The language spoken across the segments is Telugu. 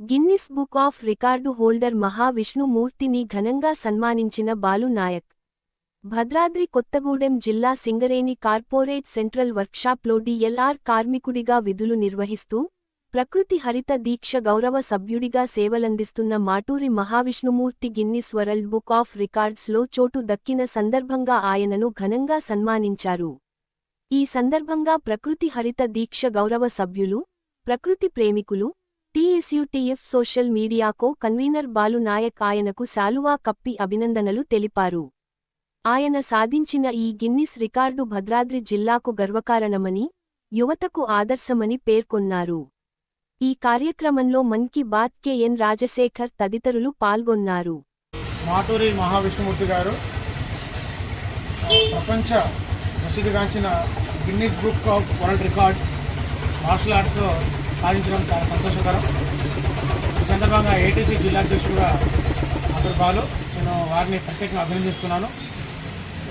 Guinness book of record holder మహావిష్ణుమూర్తిని ఘనంగా సన్మానించిన బాలు నాయక్. భద్రాద్రి కొత్తగూడెం జిల్లా సింగరేణి కార్పొరేట్ సెంట్రల్ వర్క్షాప్లో డిఎల్ఆర్ కార్మికుడిగా విధులు నిర్వహిస్తూ ప్రకృతి హరిత దీక్ష గౌరవ సభ్యుడిగా సేవలందిస్తున్న Maturi Mahavishnumurthy Guinness world book of రికార్డ్స్లో చోటు దక్కిన సందర్భంగా ఆయనను ఘనంగా సన్మానించారు. ఈ సందర్భంగా ప్రకృతి హరిత దీక్ష గౌరవ సభ్యులు ప్రకృతి ప్రేమికులు టీఎస్యూటీఎఫ్ సోషల్ మీడియాకో కన్వీనర్ బాలు నాయక్ ఆయనకు శాలువా కప్పి అభినందనలు తెలిపారు. ఆయన సాధించిన ఈ గిన్నిస్ రికార్డు భద్రాద్రి జిల్లాకు గర్వకారణమని యువతకు ఆదర్శమని పేర్కొన్నారు. ఈ కార్యక్రమంలో మన్ కీ బాత్ కెఎన్ రాజశేఖర్ తదితరులు పాల్గొన్నారు. మాటూరి మహావిష్ణుమూర్తి గారు ప్రపంచ ప్రసిద్ధిగాంచిన Guinness book of world record martial ఆర్ట్స్లో సాధించడం చాలా సంతోషకరం. ఈ సందర్భంగా ఏటీసీ జిల్లా అధ్యక్షుడుగా అతడు నేను వారిని ప్రత్యేకంగా అభినందిస్తున్నాను.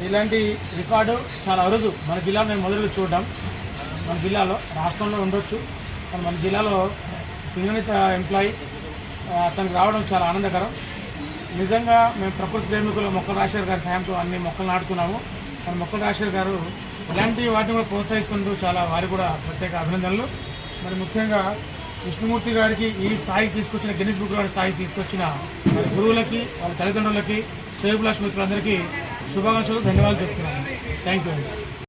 ఇలాంటి రికార్డు చాలా అరుదు. మన జిల్లాలో నేను మొదలు చూడడం. మన జిల్లాలో రాష్ట్రంలో ఉండొచ్చు. కానీ మన జిల్లాలో సుగణిత ఎంప్లాయీ అతనికి రావడం చాలా ఆనందకరం. నిజంగా మేము ప్రకృతి ప్రేమికులు మొక్కల రాజశేఖర్ గారి సాయంతో అన్ని మొక్కలు నాటుతున్నాము కానీ మొక్కల రాజశేఖర్ గారు ఇలాంటి వాటిని కూడా ప్రోత్సహిస్తుంటూ చాలా వారికి కూడా ప్రత్యేక అభినందనలు. మరి ముఖ్యంగా విష్ణుమూర్తి గారికి ఈ స్థాయికి తీసుకొచ్చిన గిన్నిస్ బుక్ గారి స్థాయికి తీసుకొచ్చిన మరి గురువులకి వాళ్ళ తల్లిదండ్రులకి శ్రేయభిలాష్ మిత్రులందరికీ శుభాకాంక్షలు ధన్యవాదాలు చెప్తున్నాను. థ్యాంక్ యూ అండి